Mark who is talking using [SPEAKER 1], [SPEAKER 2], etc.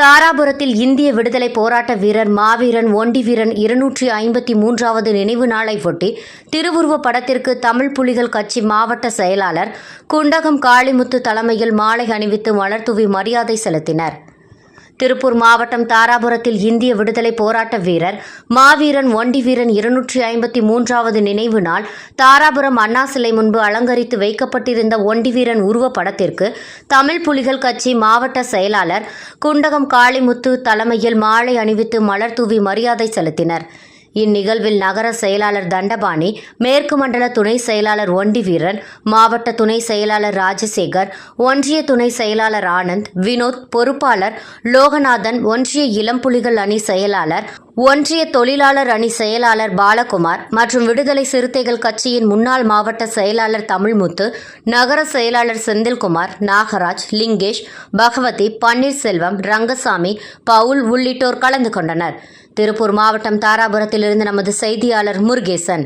[SPEAKER 1] தாராபுரத்தில் இந்திய விடுதலை போராட்ட வீரர் மாவீரன் ஒண்டி வீரன் இருநூற்றி ஐம்பத்தி மூன்றாவது நினைவு நாளை ஒட்டி திருவுருவப் படத்திற்கு தமிழ் புலிகள் கட்சி மாவட்ட செயலாளர் குண்டகம் காளிமுத்து தலைமையில் மாலை அணிவித்து மலர்தூவி மரியாதை செலுத்தினர். திருப்பூர் மாவட்டம் தாராபுரத்தில் இந்திய விடுதலை போராட்ட வீரர் மாவீரன் ஒண்டி வீரன் இருநூற்றி ஐம்பத்தி மூன்றாவது நினைவு நாள் தாராபுரம் அண்ணா சிலை முன்பு அலங்கரித்து வைக்கப்பட்டிருந்த ஒண்டி வீரன் உருவப்படத்திற்கு தமிழ் புலிகள் கட்சி மாவட்ட செயலாளர் குண்டகம் காளிமுத்து தலைமையில் மாலை அணிவித்து மலர் தூவி மரியாதை செலுத்தினர். இந்நிகழ்வில் நகர செயலாளர் தண்டபாணி மேற்கு மண்டல துணை செயலாளர் ஒண்டி வீரன் மாவட்ட துணை செயலாளர் ராஜசேகர் ஒன்றிய துணை செயலாளர் ஆனந்த் வினோத் பொறுப்பாளர் லோகநாதன் ஒன்றிய இளம்புலிகள் அணி செயலாளர் ஒன்றிய தொழிலாளர் அணி செயலாளர் பாலகுமார் மற்றும் விடுதலை சிறுத்தைகள் கட்சியின் முன்னாள் மாவட்ட செயலாளர் தமிழ்முத்து நகர செயலாளர் செந்தில்குமார் நாகராஜ் லிங்கேஷ் பகவதி பன்னீர்செல்வம் ரங்கசாமி பவுல் உள்ளிட்டோர் கலந்து கொண்டனர். திருப்பூர் மாவட்டம் தாராபுரத்திலிருந்து நமது செய்தியாளர் முருகேசன்.